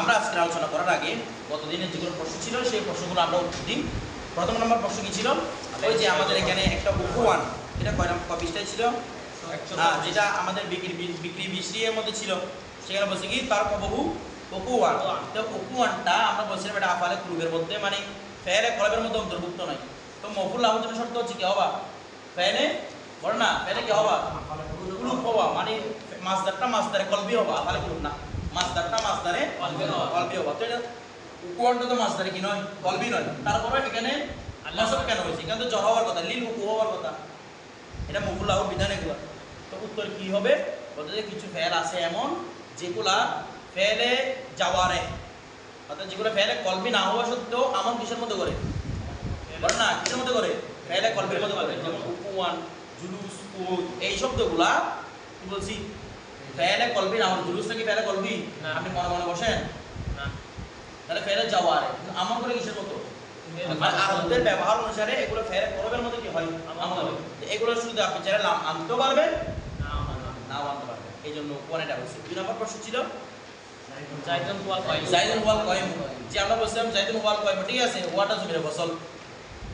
আমরা আজকে আলোচনা করার আগে গতদিনের যেগুলো প্রশ্ন ছিল সেই প্রশ্নগুলো আমরা উত্তর দিই। প্রথম নম্বর প্রশ্ন কি ছিল? ওই যে আমাদের এখানে একটা উপওয়ান এটা কয় নম্বর কপিসটাই ছিল? হ্যাঁ যেটা আমাদের বিক্রি বিক্রি বিক্রি এর মধ্যে ছিল। সেখানে বলছে কি? তার কবহু ওকুয়ান তো ওকুয়ানটা আমরা বলছিলাম এটা আফালে কুলুবের মধ্যে মানে ফেলে কলবের মধ্যে অন্তর্ভুক্ত নয়। তো মফুল আলোচনা শর্ত হচ্ছে কি হবা? ফেলে বল না ফেলে কি হবা? কুলুব। হবা মানে মাছদারটা মাছদারে কলবি হবা আফালে কুলুব না। মাছদারটা মাছদারে কলবি হবা। তো এটা উকুয়ানটা তো মাছদারে কি নয়? কলবি নয়। তারপরে এখানে নসব কেন হয়েছে? এখানে তো জ্বর হওয়ার কথা লিল উকু হওয়ার কথা। এটা মফুল্লাহ বিধান এগুলো। তো উত্তর কি হবে? বলতে যে কিছু ফেল আছে এমন যেগুলা ফেলে যাওয়ারে। অর্থাৎ যেগুলো ফেলে কলবি না হওয়া সত্ত্বেও আমন কিসের মধ্যে করে? বলে না কিসের মধ্যে করে? ফেলে কলবির মধ্যে করে। যেমন উপওয়ান জুলুস এই শব্দগুলা কি বলছি? ফেলে কলবি হওয়া জুলুস নাকি ফেলে কলবি? আপনি মনে মনে বসেন। না। তাহলে ফেলে যাওয়ারে আমন করে কিসের মতো? আরবদের ব্যবহার অনুসারে এগুলো ফেলে কলবের মধ্যে কি হয়? আমন হয়। এগুলো শুধু আপনি চাইলে লাম আনতেও পারবেন। নাও আনতে পারবেন। এই জন্য কোয়ানেটা হয়েছে দুই নম্বর প্রশ্ন ছিল? জাইদুন ওয়াল কয়ম। জাইদুল ওয়াল কয়েম। যে আমরা বলছিলাম জাইদুল ওয়াল কয়েম ঠিক আছে? ওয়াটা জমির ফসল।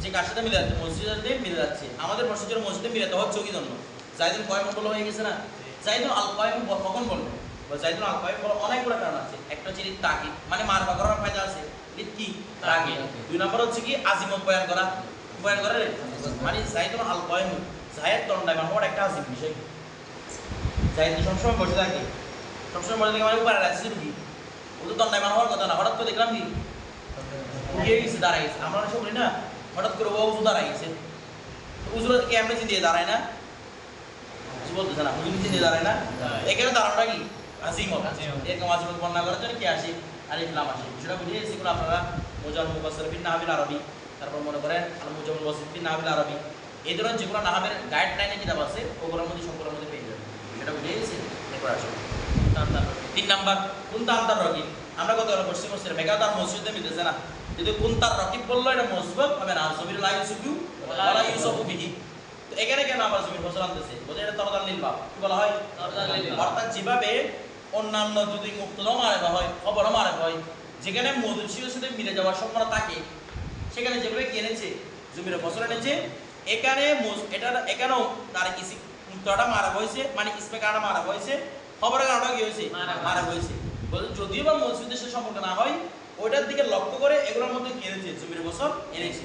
যে কার সাথে মিলে যাচ্ছে? মসজিদের মিলে যাচ্ছে। আমাদের প্রশ্ন ছিল মসজিদে মিলাতে হচ্ছে কি জন্য। জাইদুল কয়েম হয়ে গেছে না? জাইদুল আল কয়েম কখন বলবে? জাইদুল আল কয়েম অনেকগুলো কারণ আছে। একটা হচ্ছে তাকিদ মানে মারবা করার ফায়দা আছে। কি? তাকিদ দুই নম্বর হচ্ছে কি? আজিমত বয়ান করা। বয়ান করা রে? মানে জাইদুল আল কয়েম জায়েদ দণ্ডায়মান হওয়ার একটা আজিম বিষয়। জায়েদ কি সবসময় বসে থাকে? সবসময় বসে থাকে মানে উপরে রাখছে কি? ও তো দণ্ডায়মান হওয়ার কথা না। হঠাৎ করে দেখলাম কি? উঠে গেছে দাঁড়াই আমরা সময় বলি না, হঠাৎ করে ও উজু দাঁড়াই গেছে উজুর কি এমনি দিয়ে দাঁড়ায় না? কিছু বলতেছে না চিন্তা দিয়ে দাঁড়ায় না। এখানে দাঁড়ানোটা কি? আজিমত। এরকম আজিমত বর্ণনা করার জন্য কি আসি আর ইসলাম আসে বিষয়টা বুঝিয়ে সেগুলো আপনারা মোজাল মুবাসর বিন নাহাবিল আরবি। তারপর মনে করেন আল মুজামুল বিন নাহাবিল আরবি। এই ধরনের যেগুলো নাহাবের গাইডলাইনে কিতাব আছে ওগুলোর মধ্যে সবগুলোর মধ্যে পেয়ে যাবেন। সেটা বুঝিয়ে গেছে এরপর আসুন। তিন নাম্বার কোন তান্তার রকিব। আমরা কত পশ্চিম মসজিদে মেঘা তার মসজিদে মিলতেছে না। কিন্তু কোন তার রকিব বলল এটা মসজিদ হবে না। জমির লা ইউসুফু ওয়ালা ইউসুফু বিহি। তো এখানে কেন আবার জমির ফসল আনতেছে? এটা তরদান বাপ কি বলা হয়। অর্থাৎ যেভাবে অন্যান্য যদি মুক্তদাও মারেবা হয় খবরও মারেবা হয় যেখানে সাথে মিলে যাওয়ার সম্ভাবনা থাকে সেখানে যেভাবে কি এনেছে? জমির ফসল এনেছে। এখানে এটা এখানেও তার মুক্তটা মারা হয়েছে মানে মারা হয়েছে। খবরের কারণটা কি হয়েছে? মারা হয়েছে। যদিও বা মসজিদের সাথে সম্পর্ক না হয় ওইটার দিকে লক্ষ্য করে এগুলোর মধ্যে এনেছে? জমির ফসল এনেছে।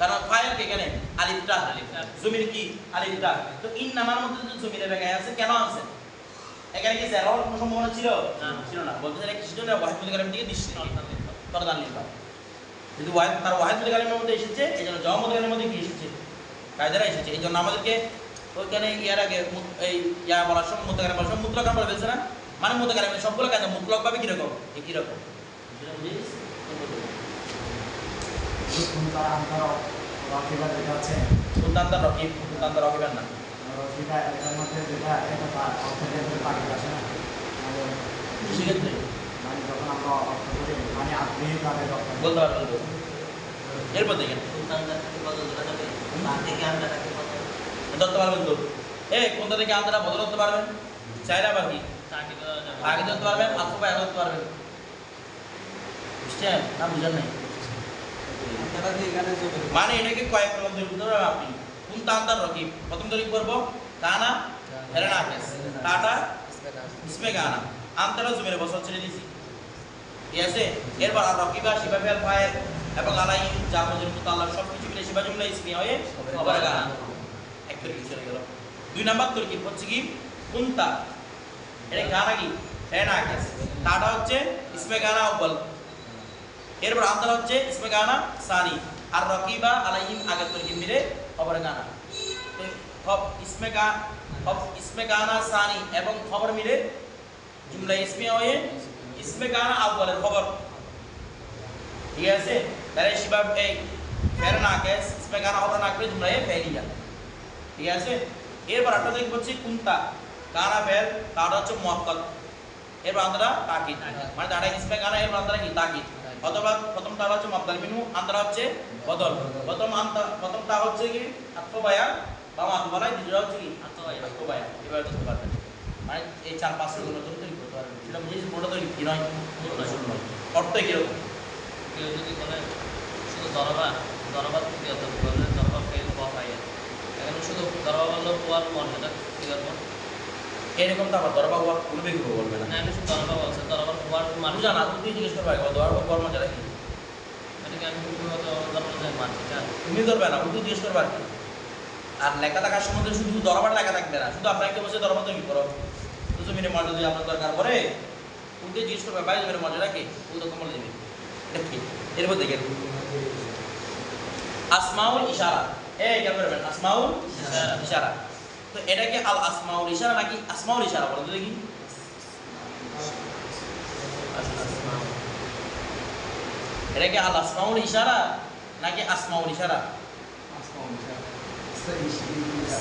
কারণ ফাইল এখানে আলিফটা আলিফটা। জমির কি? আলিফটা তো ইন নামার মধ্যে তো জমির বেগায় আছে, কেন আছে? এখানে কি জের কোনো সম্ভাবনা ছিল। ছিল না। বলতে চাই কিছু জন্য ওয়াহিদ মুতাকালিম থেকে দৃষ্টি তরদান লিখবা কিন্তু ওয়াহিদ তার ওয়াহিদ মুতাকালিমের মধ্যে এসেছে, এই জন্য জওয়া মুতাকালিমের মধ্যে কি এসেছে? কায়দারা এসেছে। এই জন্য আমাদেরকে ওইখানে ইয়ার আগে এই ইয়া বলার সময় মুতাকালিম বলার সময় মুতলাকান বলে না? মানে মুতাকালিমের সবগুলো কায়দা মুতলক ভাবে কীরকম? এই কীরকম? গেছিস? তার রকিবা যেটা আছে সুলতানদার রকিব সুলতানদার রকিবের না রকিবা এটার না সেক্ষেত্রে মানে যখন আমরা বলতে পারবেন? এরপর দেখেন ধরতে পারবেন তো এ কোনটা থেকে আন্দারা বদল করতে পারবেন। চাইলে আবার কি আগে ধরতে পারবেন আপু পায়ে ধরতে পারবেন। বুঝছেন? না, বুঝেন নাই। মানে এটাকে কয়েক রকম ধরে আপনি। কোন তান্তার রকিব প্রথম তরিক করব কানা? হেরানা টাটা ইসমে গানা আন্তরা জমির বছর ছেড়ে দিছি ঠিক আছে? এরপর আর রকিবা শিবা ফেল ফায়ের এবং আলাই যা মজুর মুতাল্লাহ সব কিছু মিলে শিবা জুমলা ইসমি হয়ে খবর গানা এক তরিক চলে গেল। দুই নাম্বার তরকিব হচ্ছে কি? কুন্তা এটা গানা কি? হেনা কেস টাটা হচ্ছে ইসমে গানা আউ্বাল এরপর আন্তরা হচ্ছে ইসমে গানা, সানি। আর রকিবা আলাইহিম আগের তরকিব মিলে খবর গানা। ইসমে গা ইসমে গানা, সানি এবং খবর মিলে জুমলা ইসমিয়া হয়ে ইসমে গানা আউ্বালের খবর। ঠিক আছে? তাহলে শিবা, এই ফেরনা কেস, ইসমে কানা হরফ নাকলে জুমলায়ে ফেলিয়া ঠিক আছে? এরপর একটা দেখব হচ্ছে কুন্তা। কানা ফেল তাটা হচ্ছে মুয়াক্কাদ এরপর আমরা তাকিদ। মানে তাটা ইসমে কানা এরপর আমরা কি তাকিদ। অথবা প্রথম তা হচ্ছে মাবদাল মিনু হচ্ছে বদল প্রথম আন্তা প্রথম তা হচ্ছে কি? আত্মবায়া। বা মাতবালাই দ্বিতীয় হচ্ছে কি? আত্মবায়া। এবার করতে পারবেন। মানে এই চার পাঁচটা গুলো তো তৈরি করতে পারবেন। সেটা বুঝেছি পুরোটা তৈরি কি নয়? অর্থ কীরকম কেউ যদি বলে শুধু দরবা দরবা তৃতীয় বললে দরবা ফেল এখানে শুধু দরবা বলল কি করব এরকম তো আবার দরবা হওয়া কোনো ব্যক্তি বলবে না। শুধু দরবা বলছে দরবার মানুষ বুঝা না তুমি জিজ্ঞেস করবে আগে দরবার বা কর্ম যারা কি এটাকে আমি তুমি ধরবে না উর্দু জিজ্ঞেস করবে আর কি আর লেখা থাকার তো শুধু দরবার লেখা থাকবে না, শুধু আপনাকে বসে দরবার তুমি করো? তো জমিনে মর্যাদা যদি আপনার দরকার পড়ে? উর্দু জিজ্ঞেস করবে, ভাই, জমিনে মর্যাদা কি? উর্দু বলে দেবে। এটা কি? এরপর দেখেন আসমাউল ইশারা। এই কেন করবেন, আসমাউল ইশারা। তো এটা কি আল আসমাউল ইশারা নাকি আসমাউল ইশারা বলো দেখি। এটা কি আল আসমাউল ইশারা নাকি আসমাউল ইশারা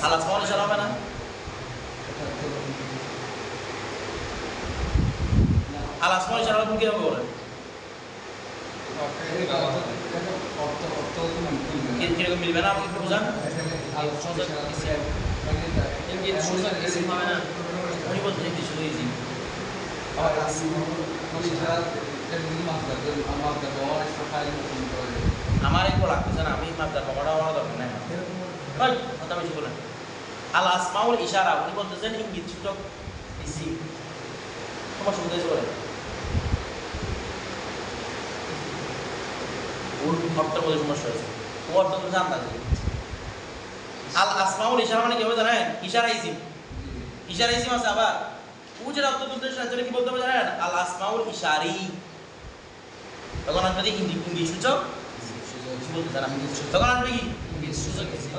আল আসমাউল ইশারা হবে না আল আসমাউল ইশারা হবে কি হবে বলেন কীরকম মিলবে না আপনি বুঝান ইঙ্গিত হবে না উনি বলতে শুধু আমার লাগতেছে না, আমি কমাটা আমার দরকার নাই। কথা বেশি বলেন। আল আসমাউল ইশারা, উনি বলতেছেন ইঙ্গিত সূচক ইসি তোমার হয়েছে বলেন আল আসমাউল ইশারা মানে কি হবে জানেন? ইশারা ইসিম। ইশারা ইসিম আছে আবার? অর্থ সাহায্য কি বলতে হবে জানেন? আল আসমাউল ইশারি। তখন আসবে ইঙ্গিত সূচক? বলতে তখন আসবে কি?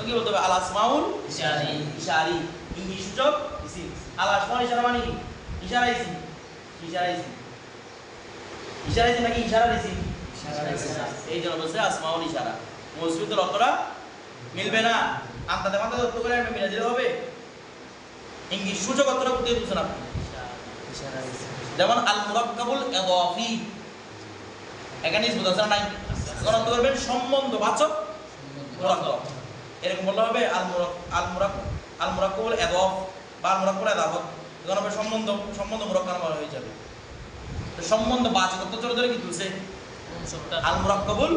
কি বলতে হবে? আল আসমাউল ইশারি। ইশারি। ইঙ্গিত সূচক? আল আসমাউল ইশারা মানে কি? ইশারা ইসিম ইশারা ইসিম ইশারা ইসিম নাকি ইশারা ইসিম এই জন্য বলছে আসমাউল ইশারা। মজবুতের অর্থটা মিলবে না। আন্তাতে মাথায় অর্থ করে মিলে দিলে হবে। ইংলিশ সূচক অর্থটা কোথায় বুঝছেন আপনি? যেমন আল মুরাক্কাবুল ইদাফি এখানে আছে নাই? করবেন সম্বন্ধ বাচক মুরাক্কাব। এরকম বললে হবে আল মুরাক আল মুরাক আল মুরাক্কাবুল ইদাফ বা আল মুরাক্কাবুল হবে সম্বন্ধ সম্বন্ধ মুরাক্কাব হয়ে যাবে। তো সম্বন্ধ বাচক অর্থ ধরে ধরে কি তুলছে? সবটা আল মুরাক্কাবুল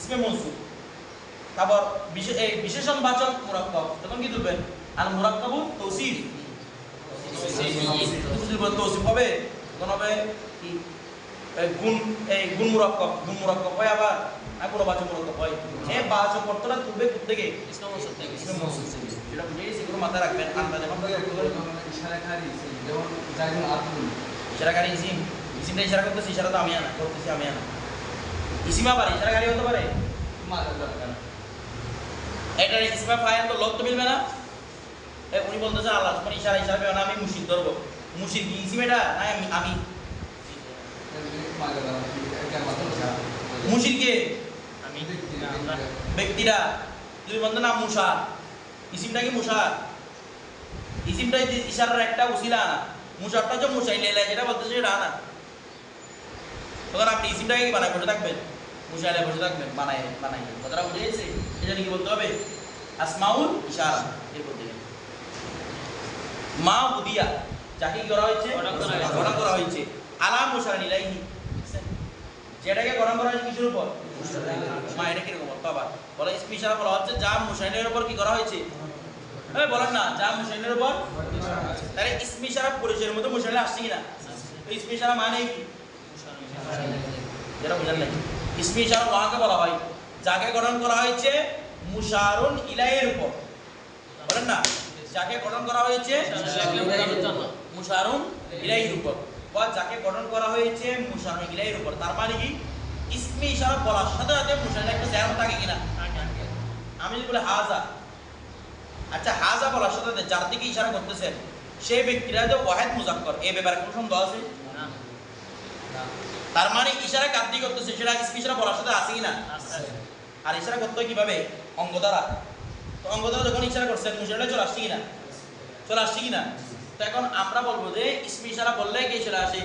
ইসমে মনসুব তারপর বিশেষ এই বিশেষণ বাচক মুরাক্কাব। তখন কি তুলবেন? আল মুরাক্কাবুল তৌসিফ তৌসিফ তৌসিফ হবে? তখন হবে কি গুণ এই গুণ মুরাক্কাব গুণ মুরাক্কাব হয় আবার? আর কোনো বাচক মুরাক্কাব হয়? এই বাচক অর্থটা তুলবে কোথা থেকে ইসলাম থেকে ইসমে মনসুব থেকে যেটা বুঝে গেছি মাথায় রাখবেন। আমরা যখন ইশারাকারী ইসিম ইসিমটা ইশারা করতেছি ইশারা তো আমি আনা করতেছি আমি আনা। ইসিম আবার ইশারাকারী হতে পারে? এটা ইসমা ফায়ার তো লোক তো মিলবে না। উনি বলতেছেন আল্লাহ তোমার ইশারা ইশারা পেও না আমি মুশিদ ধরবো। মুশিদ কি ইসিম এটা না আমি আমি? মুশিদ কে? আমি। ব্যক্তিরা। তুমি বলতো না ইসিমটা কি ইসিমটা ইশারার একটা উসিলা আনা মুসারটা যে মুসাই লেলা যেটা বলতেছে সেটা আনা তখন আপনি ইসিমটাকে কি বানায় বসে থাকবেন? মুসাইলে বসে থাকবেন বানায় বানাই কথাটা বুঝে গেছে? এটা কি বলতে হবে? আসমাউল ইশারা এরপর থেকে। মা উদিয়া যাকে কি করা হয়েছে? গঠন করা হয়েছে। আলাম মুসারা নিলাইহি যেটাকে গঠন করা হয়েছে কিসের উপর? মা এটা কীরকম? আবার বলে ইশারা বলা। হচ্ছে যা মুসাইনের উপর কি করা হয়েছে? এই বলেন না যা মুসাইনের উপর? তাহলে ইসমি ইশারা পরিচয়ের মধ্যে মুসাইলে আসছে কিনা? ইসমি ইশারা মানে কি? যেটা বুঝেন নাই। ইসমি ওয়াকে বলা হয়। যাকে গঠন করা হয়েছে মুশারুন ইলাইয়ের উপর। বলেন না? যাকে গঠন করা হয়েছে মুশারুন ইলাইহির উপর। বা যাকে গঠন করা হয়েছে মুশারুন ইলাইহির উপর। তার মানে কি? ইসমি ইশারা বলার সাথে সাথে মুশারুন একটা জ্ঞান থাকে কিনা? আমি যদি বলি হাজা আচ্ছা হাজা বলার সাথে সাথে যার দিকে ইশারা করতেছেন সেই ব্যক্তিরা যে ওয়াহেদ মুজাক্কর। এই ব্যাপারে কোনো সন্দেহ আছে? তার মানে ইশারা কার দিকে করতেছে? সেটা ইসমি ইশারা বলার সাথে আছে কিনা? আর ইশারা করতে কীভাবে? অঙ্গ দ্বারা। তো অঙ্গ যখন ইশারা করছেন মুশারটা চলে আসছে কিনা? চলে আসছে কিনা? তো এখন আমরা বলব যে ইসমি ইশারা বললে কি চলে আসে?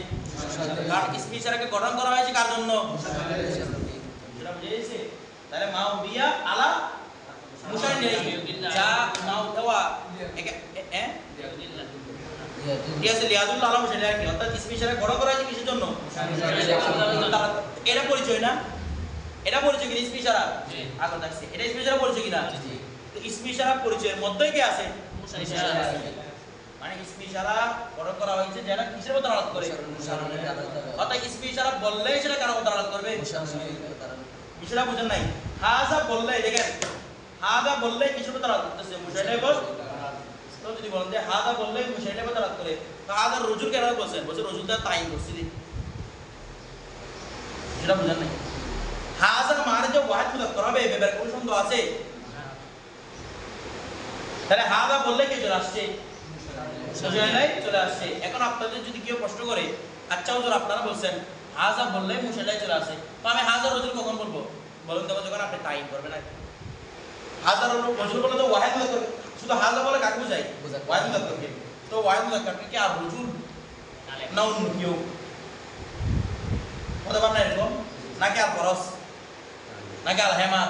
কারণ ইসমি ইশারাকে গঠন করা হয়েছে কার জন্য? সেটা বুঝে তাহলে মা উবিয়া আলা মুশার নেই যা মা আর কি? অর্থাৎ ইসমি ইশারা গঠন করা হয়েছে কিসের জন্য? এটা পরিচয় না? এটা পরিচয় কি ইসমি ইশারা আগে থাকছে। এটা ইসমি ইশারা পরিচয় কিনা? তো ইসমি ইশারা পরিচয়ের মধ্যেই কি আছে? মানে ইসমি ইশারা গঠন করা হয়েছে যেটা কিসের মতো আলাদা করে? অর্থাৎ ইসমি ইশারা বললে সেটা কারও মতো আলাদা করবে? বিষয়টা বুঝেন নাই। হাজা বললে দেখেন হাজা বললে কিসের মতো আলাদা করতেছে? মুশাইটা বল তো যদি বলেন যে হাজা বললে মুশাইটা মতো আলাদা করে তো হাজা রজুল কেন বলছেন বলছে? রজুল তার তাইন করছি সেটা বুঝেন নাই। হাজার মানে যে ওয়াহিদ মুদাক্কর হবে এই ব্যাপারে কোনো সন্দেহ আছে? তাহলে হাজা বললে কে চলে আসছে? চলে আসছে। এখন আপনাদের যদি কেউ প্রশ্ন করে আচ্ছা হুজুর আপনারা বলছেন হাজা বললে মুশাইলাই চলে আসে। তো আমি হাজার রজুল কখন বলব? বলুন তখন যখন আপনি টাইম করবেন আর। হাজার রজুল বলে তো ওয়াহিদ মুদাক্কর শুধু হাজা বলে কাকে বোঝায়। ওয়াহিদ মুদাক্করকে তো ওয়াহিদ মুদাক্করকে কি? আর রজুল না অন্য কেউ। হতে পারে না এরকম? নাকি আর খরচ নাকি আল হেমান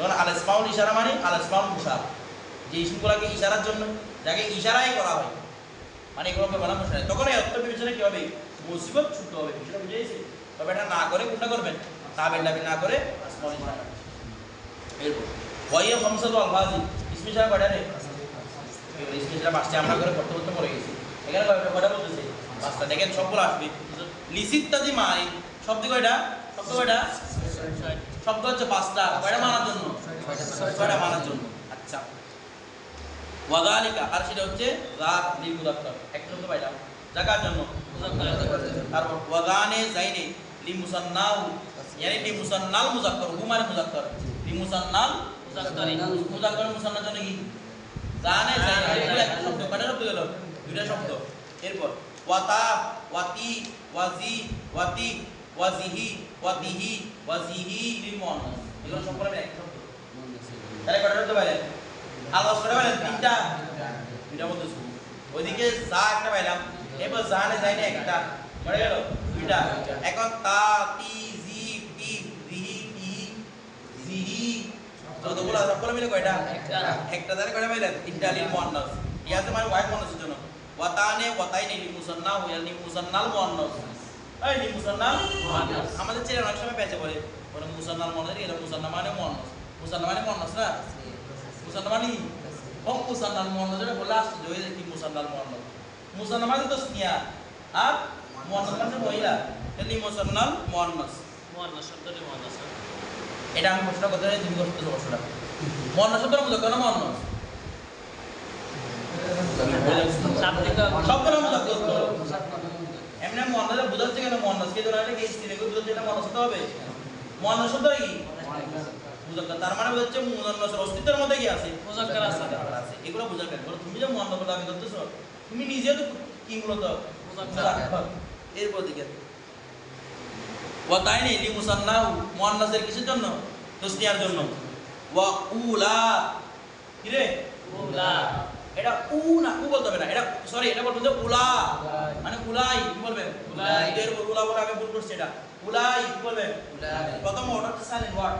তখন আল আসমাউল ইশারা মানে আল আসমাউল মুশার। যে ইসমগুলোকে ইশারার জন্য, যাকে ইশারাই করা হয়। মানে এগুলো বলা মুশার। তখন এই অর্থ বিবেচনা কী হবে? মুসিবত শুদ্ধ হবে সেটা বুঝে তবে এটা না করে কোনটা করবেন। তাবেন দাবি না করে আসমাউল ইশারা এরপর, ওয়াইয়া হামসাদু আলফাজি, ইসমে রে? ইসমে আমরা করে পড়তে পড়তে পড়ে গেছি। এখানে কয়টা বলতেছে? পাঁচটা। দেখেন সবগুলো আসবে। লিসিত্তাদি মাই কয়টা? শব্দ হচ্ছে পাঁচটা। কয়টা মানার জন্য? ছয়টা মানার জন্য। আচ্ছা। ওয়াদালিকা, আর সেটা হচ্ছে রাত লিল মুদাক্কার একটা শব্দ পাইলাম। জাকার জন্য। তারপর ওয়াদানে জাইনে লি ইয়ানি লি মুজাক্কার হু মানে মুজাক্কার। লি মুসান্নাল মুজাক্কার মুসান্নার জন্য কি? জানে শব্দ। কয়টা শব্দ গেল? দুইটা শব্দ। এরপর ওয়াতা ওয়াতি, ওয়াজি, ওয়াতি। ওয়াজিহি ওয়াতিহি ওয়াজিহি লিল মুআন্নাস এগুলো করে একটা শব্দ। তাহলে কয়টা শব্দ পাইলেন? আলোচ করে পাইলেন? তিনটা। দুইটা শুরু। ওইদিকে যা একটা পাইলাম। এবার জানে যায়নি একটা। পড়ে গেল? দুইটা। এখন তা তি জি তি রিহি তি জিহি যতগুলো সবগুলো মিলে কয়টা? একটা। দ্বারা কয়টা পাইলেন? তিনটা লিল মুআন্নাস। ইয়াতে মানে ওয়াইড মুআন্নাসের জন্য। ওয়াতানে ওয়াতাইনে লিল মুসান্না ওয়া লিল মুসান্নাল মুআন্নাস। এই মুসান্নাল। আমাদের ছেলে অনেক সময় পেঁচে বলে বলে মুসান্নাল মুআন্নাস এটা মুসান্না মানে মুআন্নাস মুসান্না মানে মুআন্নাস না? মুসান্না মানে? ও মুসান্নাল মুআন্নাস এটা বলে আসছে জয় কি মুসান্নাল মুআন্নাস মুসান্না মানে তো স্নিয়া আর মুআন্নাস মানে মহিলা। এলি মুসান্নাল মুআন্নাস এটা আমি প্রশ্ন করতে চাই তুমি করতে প্রশ্নটা। মুআন্নাস শব্দের মধ্যে কেন মুআন্নাস শব্দ মুজাক্কার এমনি মুআন্নাস বুঝাচ্ছে কেন মুআন্নাস কে ধরে কি স্ত্রীকে বুঝাচ্ছে এটা হতে হবে? মুআন্নাস শব্দ কি? মুজাক্কার তার মানে বোঝাচ্ছে মুআন্নাসের অস্তিত্বের মধ্যে কি আছে। মুজাক্কার আছে। আছে। এগুলো বুঝাবে বলো তুমি যে মুআন্নাস বলে আমি করতেছো তুমি নিজে তো কি মূলত মুজাক্কার। এরপর দিকে। ওয়া তাইনি লি মুসান্নাহু মুআন্নাসের কিসের জন্য? তসনিয়ার জন্য। ওয়া উলা। কি রে? এটা উ না উ বলতে হবে না এটা সরি এটা বলতে হবে উলা। মানে উলাই কি বলবে? উলাই। এর উপর উলা বলে আগে ভুল করছে এটা। উলাই কি বলবে? প্রথম অর্ডারটা সাইলেন্ট ওয়ার্ড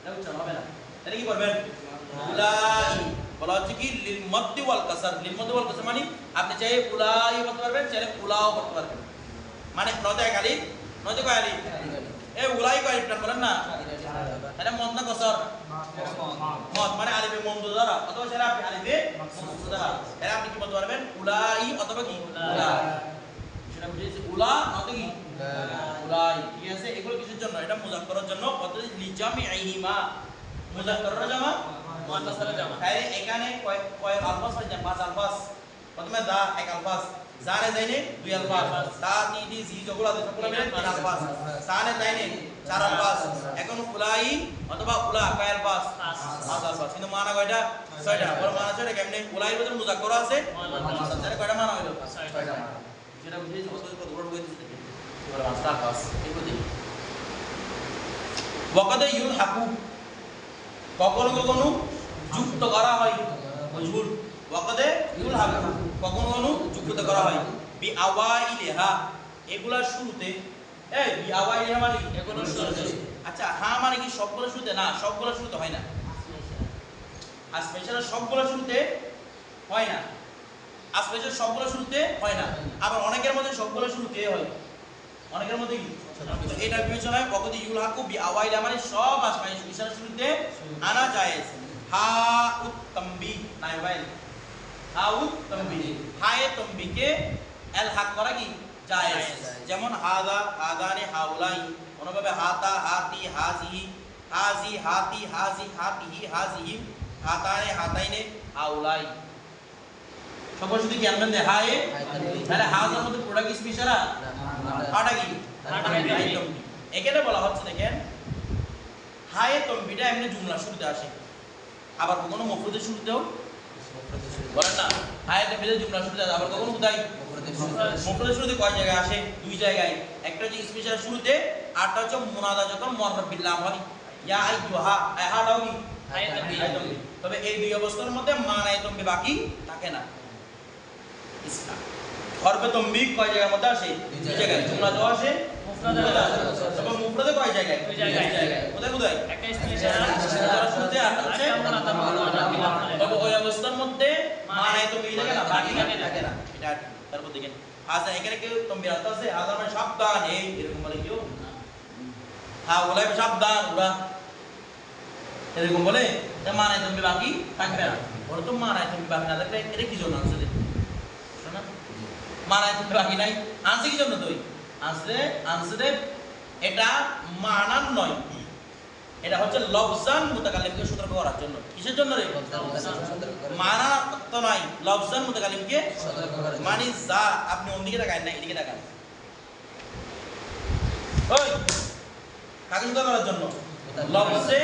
এটা উচ্চারণ হবে না। তাহলে কি বলবেন? উলাই। বলা হচ্ছে কি লিল মদ্দি ওয়াল কাসার। লিল মদ্দি ওয়াল কাসার মানে আপনি চাই উলাই বলতে পারবেন চাইলে উলাও বলতে পারবেন। মানে নতে এক আলিফ নতে কয় আলিফ এ উলাই কয় আলিফ বলেন না। তাহলে না কসর। মদ মানে আলিফে মমদু দ্বারা অথবা সেটা আপনি আলিফে মমদু দ্বারা তাহলে আপনি কি বলতে পারবেন? উলাই অথবা কি? উলা। সেটা বুঝেছি উলা নতে কি? উলাই। ঠিক আছে? এগুলো কিসের জন্য এটা মুজাক্কারের জন্য। পদ্ধতি লিজামি আইহিমা মুজাক্কারের জামা মুয়ান্নাসের জামা। তাই এখানে কয় কয় আলফাজ? পাইছেন পাঁচ আলফাজ। প্রথমে দা এক আলফাজ। জানে যাইনে দুই আলফাজ। তা তি জি যেগুলো আছে সবগুলো মিলে তিন আলফাজ। সানে যাইনে এখন অথবা উলা কয় আলফাজ পাঁচ। পাঁচ কিন্তু মানা কয়টা? ছয়টা। বড় মানা কেমনে? আছে। কয়টা মানা হইল? ছয়টা। কত বড় এগুলো দিই ওয়াকাদে ইউল হাকু। কখনো কখনো যুক্ত করা হয়? মজহুর ওয়াকাদে ইউল হাকু। কখনো কখনো যুক্ত করা হয়? বি আওয়াইলিহা। এগুলার শুরুতে এই বি আওয়াইলিহা মানে? আচ্ছা হ্যাঁ মানে কি সবগুলো শুরুতে? না সবগুলো শুরুতে হয় না। আর স্পেশাল সবগুলো শুরুতে হয় না। আর স্পেশাল সবগুলো শুরুতে হয় না। আবার অনেকের মধ্যে সবগুলো শুরুতে হয়। অনেকের মধ্যে কি? এটা বিবেচনায় বকদি ইউল হাকু বি আওয়াইলা মানে সব আসমাই ইশারা শুরুতে আনা জায়েজ। হা উত তামবি নাই ভাই। হা উত তামবি হায়ে তামবিকে এল হাক করা কি? জায়েজ। যেমন হাদা হাদানে হাউলাই অনুভাবে হাতা হাতি হাজি হাজি হাতি হাজি হাতিহি হাজিহি হাতানে হাতাইনে হাউলাই সকল শুধু কি আনবেন হায়ে তাহলে হাজার মধ্যে প্রোডাক্ট স্পেশালা হাই কি? এখানে বলা হচ্ছে দেখেন হায়ে তম্বিটা এমনি জুমলা শুরুতে আসে আবার কখনো মফরুদের শুরুতেও বলেন না হায়ে তম্বিটা জুমলা শুরুতে আসে আবার কখনো কোথায় মফরুদের শুরুতে কয় জায়গায় আসে? দুই জায়গায়। একটা হচ্ছে স্পেশাল শুরুতে আরটা হচ্ছে মুনাদা যখন মররব বিল্লাহ হয় ইয়া আইয়ুহা আই কি তম্বি। তম্বি। তবে এই দুই অবস্থার মধ্যে মানায় তম্বি বাকি থাকে না। ইসলাম। হরফে তম্বি কয় জায়গার মধ্যে আসে? দুই জায়গায়। জুমলাতেও আসে আসে। তবে মুফরাদে কয় জায়গায়? দুই জায়গায়। কোথায় কোথায়? একটা স্পেশাল শুরুতে আর হচ্ছে। তবে ওই অবস্থার মধ্যে মানায় তম্বি থাকে না? বাকি বাকি থাকে না। এটা আর কি। তারপর দেখেন আচ্ছা এখানে কেউ তম্বি রাখতে আছে? হাজার মানে সাবধান, এই এরকম বলে কেউ হ্যাঁ ওলাই সাবধান, ওরা এরকম বলে মানায় তুমি বাকি থাকবে না ওরা তো মানায় তুমি বাকি না থাকলে এটা কি জন্য আনছে শোনা মানায় তুমি বাকি নাই। আনছে কি জন্য তুই? আনছে আনছে এটা মানান নয়। এটা হচ্ছে লফজান মুতাকাল্লিমকে সতর্ক করার জন্য। কিসের জন্য রে? মানা তো নয় লফজান মুতাকাল্লিমকে মানে যা আপনি অন্যদিকে তাকান না এদিকে তাকান। ওই কাকে সতর্ক করার জন্য? লফজে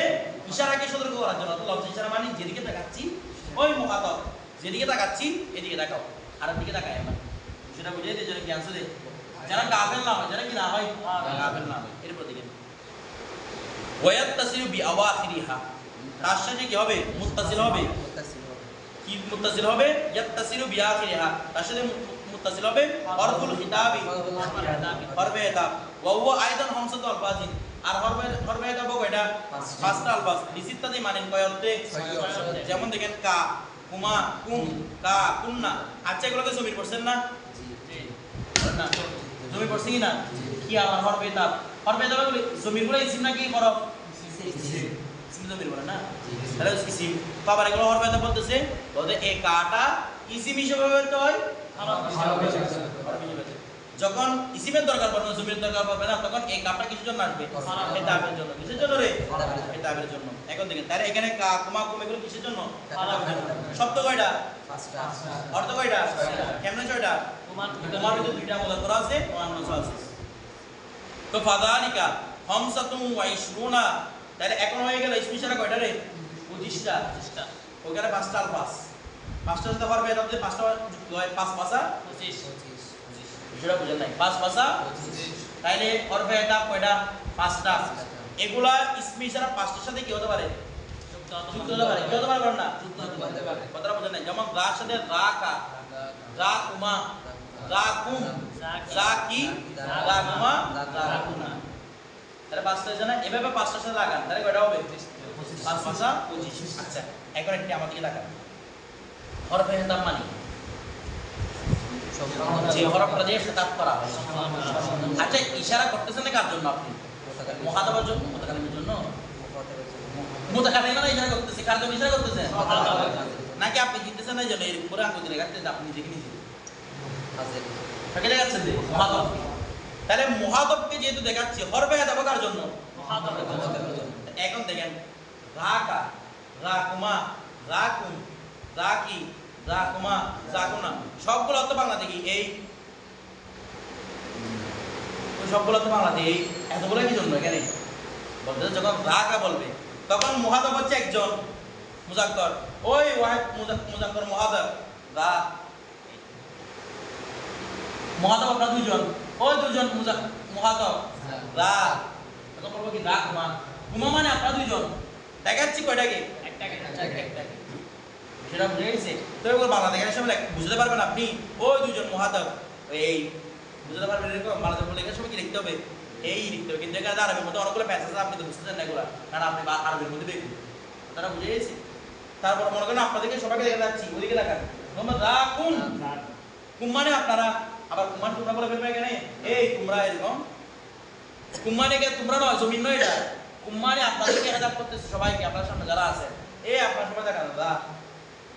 ইশারাকে সতর্ক করার জন্য। লফজে ইশারা মানে যেদিকে তাকাচ্ছি ওই মুখাতব যেদিকে তাকাচ্ছি এদিকে তাকাও। আর দিকে তাকায় আমার সেটা বুঝিয়ে দিয়ে যেন ক্যান্সেল দে যারা গাফেল না হয় যারা কি না হয়? গাফেল না হয়। দিকে ওয়াত্তাসিলু বি আওয়াখিরিহা তার সাথে কি হবে? মুত্তাসিল হবে। কি মুত্তাসিল হবে? ইয়াত্তাসিলু বি আখিরিহা তার সাথে মুত্তাসিল হবে হরফুল খিতাবি। হরফে হিতাব ওয়া হুয়া আইদান হামসাতু আলফাজিন। আর হরফে হরফে হিতাব কয়টা পাঁচটা। আলফাজ। লিসিত্তাদি মানেন কয় অর্থে। যেমন দেখেন কা কুমা কুম কা কুন্না। আচ্ছা এগুলোকে জমির পড়ছেন না? জমি পড়ছে কি না? কি আমার হরফে হিতাব হরফে বলে জমিরগুলো ইসিম না কি হরফ ইসিম জমির বলে না তাহলে ইসিম তো আবার এগুলো হরফে বলতেছে বলতে এই কাটা ইসিম হিসেবে ব্যবহৃত হয়। যখন ইসিমের দরকার পড়বে জমির দরকার পড়বে না তখন এই কাপটা কিসের জন্য আসবে। হেতাবের জন্য কিসের জন্য রে হেতাবের জন্য। এখন দেখেন তাহলে এখানে কা কুমা কুম এগুলো কিসের জন্য শব্দ কয়টা অর্থ কয়টা। কেমনে ছয়টা তোমার ভিতরে দুইটা মূলত করা আছে অন্যান্য আছে তো ফাদালিকা হামসাতুম ওয়া ইশরুনা তাহলে এখন হয়ে গেল স্পেশাল কয়টা রে? 25টা চেষ্টা ওখানে পাঁচটা আলফাস পাঁচটা সাথে পারবে এটা হচ্ছে পাঁচটা যুক্ত হয় পাঁচ পাঁচা? পঁচিশ। বিষয়টা বুঝেন নাই। পাঁচ পাঁচা? তাইলে অর্ফে এটা কয়টা? পাঁচটা। এগুলা ইসমি ইশারা পাঁচটার সাথে কি হতে পারে? যুক্ত যুক্ত হতে পারে। কি হতে পারে না হতে পারে। কথাটা বুঝেন নাই। যেমন রার সাথে রা কা রা কুমা রা কুম রা কি রা কুমা রা কুনা তাহলে পাঁচটা হয়েছে না এভাবে পাঁচটার সাথে লাগান তাহলে কয়টা হবে পাঁচ পাঁচা পঁচিশ আচ্ছা এখন একটি আমার দিকে তাকান হরফে হেতাব মানি যে করা হয় আচ্ছা ইশারা করতেছেন না কার জন্য আপনি মহাদাবার জন্য জন্য ইশারা করতেছে কার জন্য ইশারা করতেছে নাকি আপনি জিততেছেন না জন্য আঙ্গুল রাখতে আপনি দেখে তাহলে মহাদবকে যেহেতু দেখাচ্ছি হরবে দেবো কার জন্য। এখন দেখেন রাকা রাকুমা রাকুম রাকি রাকুমা রাকুনা সবগুলো অর্থ বাংলা দেখি এই। সবগুলো অর্থ বাংলাতে এই। এতগুলো কি জন্য এখানে? বলতে যখন রাকা বলবে, তখন মহাদব হচ্ছে একজন, মুজাক্কর। ওই ওয়াহেদ মুজা- মুজাক্কর মহাদব, রা মহাদব আপনার দুইজন। ওই দুজন মুজা- মহাদব রা তখন বলব কি রা কুমা কুমা মানে আপনারা দুইজন। দেখাচ্ছি কয়টাকে সেটা বুঝে গেছে? তো এগুলো বাংলা দেখার সময় বুঝতে পারবেন আপনি ওই দুজন মহাদব এই বুঝতে পারবেন এরকম? বলে লেখার সময় কি লিখতে হবে। এই লিখতে হবে। কিন্তু এখানে আরবির মধ্যে অনেকগুলো প্যাসেজ আপনি তো বুঝতেছেন না এগুলো। কারণ আপনি আরবির মধ্যে দেখুন। তারা বুঝে গেছে? তারপর মনে করেন আপনাদেরকে সবাইকে দেখে যাচ্ছি ওদিকে দেখান। মোহাম্মদ রাকুন কুম মানে আপনারা আবার কুমান তোমরা বলে ফেলবে এখানে? এই তোমরা এরকম। কুম্মানে কে তোমরা নয় জমিন নয় এটা। কুম্মানে আপনাদেরকে হেদাপ করতেছে সবাইকে আপনার সামনে যারা আছে। এই আপনার সবাই দেখান দা।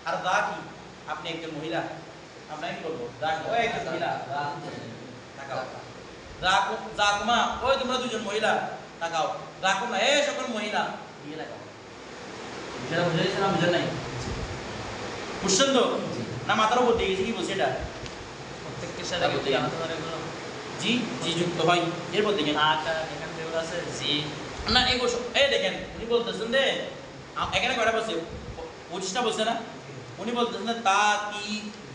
আর দা কি? আপনি একজন মহিলা। আমরা কি বলব দা? ওই একজন মহিলা। দা। তাকাও। ওই তোমরা দুজন মহিলা। তাকাও। রাকুম না এই সকল মহিলা। দিয়ে লাগাও বিষয়টা বুঝে না বুঝে নাই? বুঝছেন তো? না মাথার উপর দিয়ে গেছে কি বলছে এটা প্রত্যেকটির সাথে কি তুই আলাদা করে এগুলো? জি জি যুক্ত হয়। এরপর দেখেন। না, আকার, এখানে যেগুলো আছে, জি, না এই এই দেখেন উনি বলতেছেন যে এখানে কয়টা বলছে পঁচিশটা বলছে না? উনি বলতেছেন যে তা তি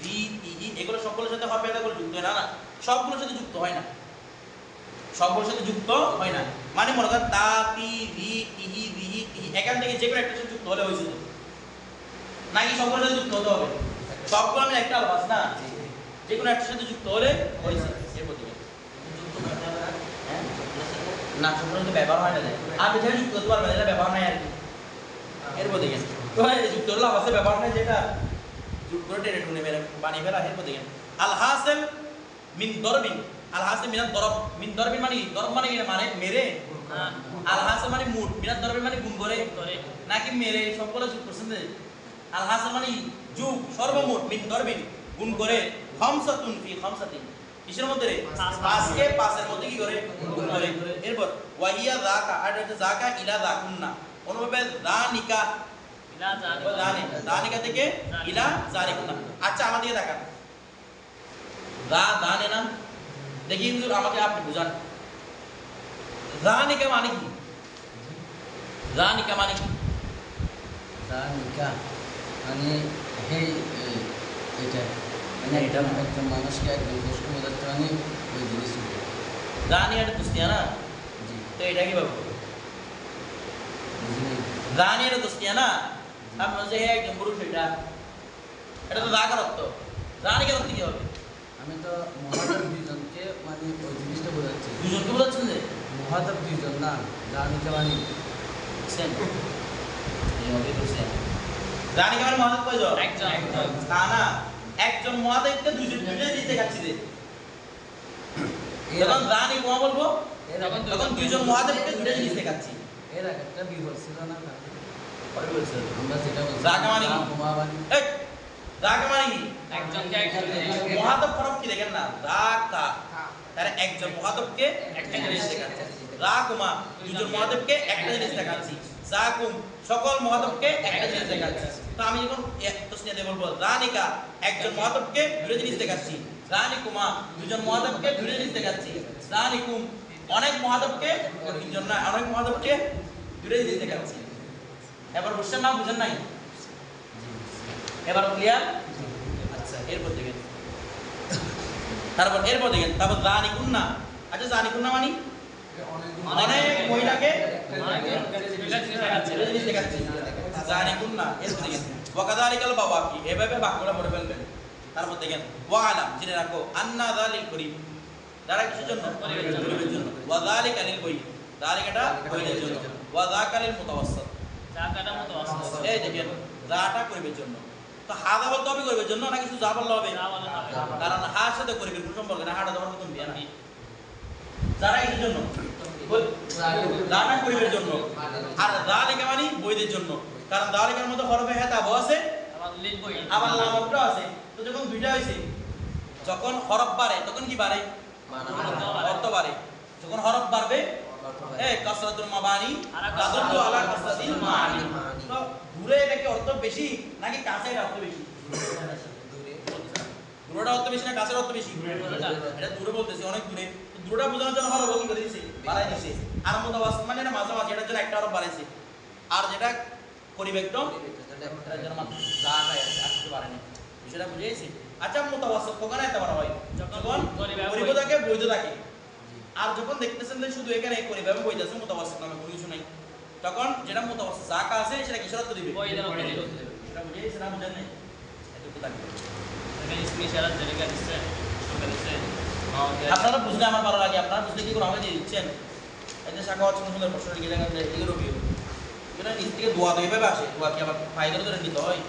রি তি এগুলো সবগুলোর সাথে হবে এটা যুক্ত হয় না না সবগুলোর সাথে যুক্ত হয় না। সবগুলোর সাথে যুক্ত হয় না। মানে মনে করেন তা রি এখান থেকে যে কোনো একটা সাথে যুক্ত হলে হয়েছে। নাকি সবগুলোর সাথে যুক্ত হতে হবে? সবগুলো আমি একটা না? যে কোনো একটার সাথে যুক্ত হলে হ্যাঁ? ব্যবহার হয় না। আপনি যেটা যুক্ত পারবেন এটা ব্যবহার নাই আর কি। দেখেন তো যুক্ত হলো আবাসে ব্যবহার নাই যেটা যুক্ত বানিয়ে ফেলা এরপর দেখেন আল হাসেল মিন দরবিন। আল হাসেল মিনাত দরব। মিন দরবিন মানে দরব মানে মানে মেরে। না, আল মানে মুট। মিনাত দরবিন মানে গুণ করে। নাকি মেরে সবগুলো যুগ করছেন যে আল হাসেল মানে যুগ সর্বমোট মিন দরবিন। গুণ করে খামসাতুন ফি খামসাতিন। কিসের মধ্যে রে? পাঁচ। পাঁচকে পাঁচের মধ্যে কি করে? গুণ করে। এরপর ওয়াহিয়া যাকা আর হচ্ছে যাকা ইলা যাকুন্না। অনুভাবে দানিকা ইলা। দানিকা থেকে ইলা জানিকুন্না আচ্ছা আমাদেরকে দেখান দা দানে না দেখি কিন্তু আমাকে আপনি বুঝান। দানিকা মানে কি? দানিকা মানে কি? নিকা মানে এই, এটা। একজন মানুষকে একদম কষ্ট বোঝাতে মানে ওই জিনিস এটা না তো এটা কি বাবু দানি এটা না আপনার যে একজন পুরুষ এটা এটা তো দাগার অর্থ দানিকে অর্থ কি হবে আমি তো মহাদেব দুইজনকে মানে ওই জিনিসটা বোঝাচ্ছি দুজনকে বোঝাচ্ছেন যে মহাদেব দুইজন না জানিকা মানে দানিকে মানে মহাদেব কয়জন একজন, একজন। তা না একজন মহাদেবকে দুজন দুজন দিতে খাচ্ছি যে। যখন দানি মহা বলব তখন দুইজন মহাদেবকে দুটো জিনিস দেখাচ্ছি এর আগে একটা বিপদ ছিল না? পরে আমরা বলছি মানে কি? মানে মানে কি একজনকে একজন মহাদেব কি দেখেন না? রাকা তারা একজন মহাদেবকে একটা জিনিস দেখাচ্ছে। রাকুমা দুজন মহাদেবকে একটা জিনিস দেখাচ্ছি। সকল মহাদেবকে একটা জিনিস দেখাচ্ছি। তো আমি যখন দিয়ে বলব রানিকা একজন মহাদেবকে জিনিস দেখাচ্ছি রানিকুমা দুজন মহাদেবকে জিনিস দেখাচ্ছি রানিকুম অনেক মহাদেবকে তিনজন না অনেক মহাদেবকে জিনিস দেখাচ্ছি এবার বুঝছেন না বুঝেন নাই? এবার ক্লিয়ার আচ্ছা এরপর দেখেন। তারপর এরপর দেখেন। তারপর জানি কুন্না আচ্ছা জানি কুন্না মানে? অনেক মহিলাকে দেখাচ্ছে। জিনিস দেখাচ্ছি এরপর দেখেন ওয়াকাদালিকাল বাবা কি এভাবে বাক্যটা পড়ে ফেলবেন। তারপর দেখেন ওয়ালাম জেনে রাখো আন্না যালিল করিম যারা কিসের জন্য? করিমের জন্য। করিমের জন্য। ওয়া যালিকা বই যালিকাটা বইয়ের জন্য। ওয়া যাকালিল মুতাওয়াসসাত। জাকাটা মতো এই দেখেন যাটা করিমের জন্য। তো হাদা বলতে হবে করিমের জন্য না কিছু যা বললে হবে। কারণ হার সাথে করিবের কোনো সম্পর্ক না হাটা তোমার প্রথম বিয়ে না। যারা এর জন্য? দানা করিবের জন্য। আর দালিকা মানে বইদের জন্য। কারণ দালিকার মধ্যে হরফে হেতা আছে? আবার লিখবই। আবার লামটা আছে। তো যখন দুইটা হয়েছে যখন হরফ বাড়ে তখন কি বাড়ে? মানা অর্থ বাড়ে। যখন হরফ বাড়বে এ কাসরাতুল মাবানি তাদুল্লু আলা কাসরাতিল মাআনি তো দূরে এটা কি অর্থ বেশি নাকি কাছে এর অর্থ বেশি? দূরটা অর্থ বেশি না কাছের অর্থ বেশি? এটা দূরে বলতেছি অনেক দূরে। দূরটা বোঝানোর জন্য হরফ কি করে দিয়েছে বাড়াই দিয়েছে। আর মুতাওয়াস মানে এটা মাঝামাঝি এটার জন্য একটা হরফ বাড়াইছে। আর যেটা পরিব্যক্ত এটার জন্য মাত্র যা তাই আছে আসতে পারে বিষয়টা বুঝে আচ্ছা কখন হয় যখন গরিব- গরিব থাকে বৈধ। থাকে। আর যখন দেখতেছেন যে শুধু এখানে গরিব এবং বৈধ আছে মুতাওয়াসিত নামে কোনো কিছু নাই। তখন যেটা মুতাওয়াসিত জাকা আছে সেটা কিসের অর্থ দিবে। সেটা বুঝে না বুঝেন নাই? এটুকু থাকবে। আপনারা বুঝলে আমার ভালো লাগে আপনারা বুঝলে কি করে আমাকে দিয়ে দিচ্ছেন? এই যে শাখা হচ্ছে সুন্দর প্রশ্ন লিখে যে এগুলো কি নিচ থেকে দোয়া তো এইভাবে আসে। দোয়া কি আবার ফায়দা ধরে নিতে হয়?